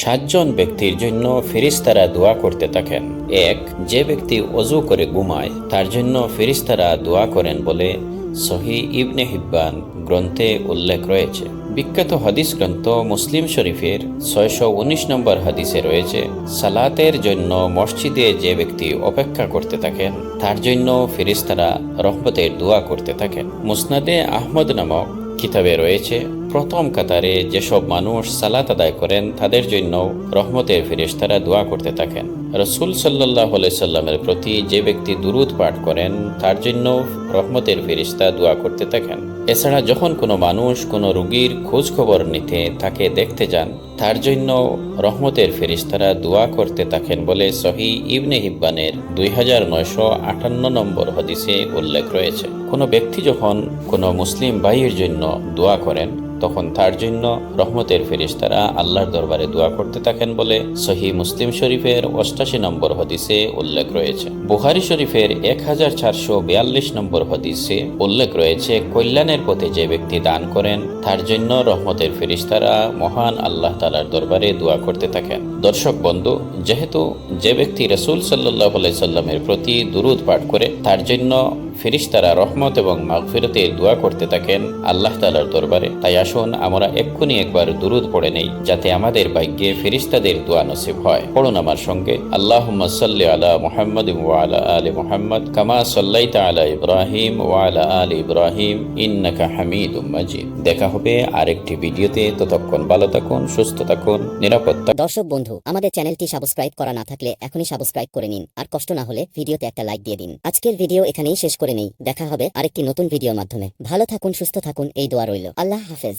সাতজন ব্যক্তির জন্য ফেরিস্তারা দোয়া করতে থাকেন। এক, যে ব্যক্তি অজু করে ঘুমায়, তার জন্য ফেরিস্তারা দোয়া করেন বলে সহি ইবনে হিব্বান গ্রন্থে উল্লেখ রয়েছে। বিখ্যাত হাদিস গ্রন্থ মুসলিম শরীফের ছয়শো উনিশ নম্বর হাদিসে রয়েছে, সালাতের জন্য মসজিদে যে ব্যক্তি অপেক্ষা করতে থাকেন, তার জন্য ফেরিস্তারা রহমতের দোয়া করতে থাকেন। মুসনাদে আহমদ নামক কিতাবে রয়েছে প্রথম কাতারে যেসব মানুষ সালাত আদায় করেন তাদের জন্য রহমতের ফেরেশতারা দোয়া করতে থাকেন। রসুল সাল্লাহ সাল্লামের প্রতি যে ব্যক্তি দুরুদ পাঠ করেন, তার জন্য রহমতের ফেরিস্তা দোয়া করতে থাকেন। এছাড়া যখন কোনো মানুষ কোনো রুগীর খোঁজ খবর নিতে তাকে দেখতে যান, তার জন্য রহমতের ফেরিস্তারা দোয়া করতে থাকেন বলে সহি ইবনে হিব্বানের দুই হাজার নয়শো আটান্ন নম্বর হদিসে উল্লেখ রয়েছে। কোনো ব্যক্তি যখন কোনো মুসলিম ভাইয়ের জন্য দোয়া করেন, তখন তার জন্য রহমতের ফেরিস্তারা আল্লাহর দরবারে দোয়া করতে থাকেন বলে সহি মুসলিম শরীফের অষ্টাশি নম্বর হদিসে উল্লেখ রয়েছে। বুহারি শরীফের এক হাজার চারশো বিয়াল্লিশ নম্বর হদিসে উল্লেখ রয়েছে, কল্যাণের পথে যে ব্যক্তি দান করেন, তার জন্য রহমতের ফেরিস্তারা মহান আল্লাহ তালার দরবারে দোয়া করতে থাকেন। দর্শক বন্ধু, যেহেতু যে ব্যক্তি রসুল সাল্লাহ সাল্লামের প্রতি দুরুদ পাঠ করে, তার জন্য ফেরিস্তারা রহমত এবং মাগফিরতের দোয়া করতে থাকেন আল্লাহ তালার দরবারে। তাই আসুন, আমরা এক্ষুনি একবার দুরুদ পড়ে নেই, যাতে আমাদের ভাগ্যে ফেরিস্তাদের দোয়া নসিব হয়। পড়ুন আমার সঙ্গে আল্লাহ সাল্লি আলা মোহাম্মদ ওয়ালা আলী মোহাম্মদ কামা সাল্লাইতা আলা ইব্রাহিম ওয়ালা আলী ইব্রাহিম, ইন্নাকা হামিদ মাজিদ। দেখা হবে আরেকটি ভিডিওতে, ততক্ষণ ভালো থাকুন, সুস্থ থাকুন নিরাপত্তা দর্শক বন্ধু, আমাদের চ্যানেলটি সাবস্ক্রাইব করা না থাকলে এখনই সাবস্ক্রাইব করে নিন, আর কষ্ট না হলে ভিডিওতে একটা লাইক দিয়ে দিন। আজকের ভিডিও এখানেই শেষ করে নেই। দেখা হবে আরেকটি নতুন ভিডিওর মাধ্যমে। ভালো থাকুন, সুস্থ থাকুন। এই দোয়া রইল। আল্লাহ হাফেজ।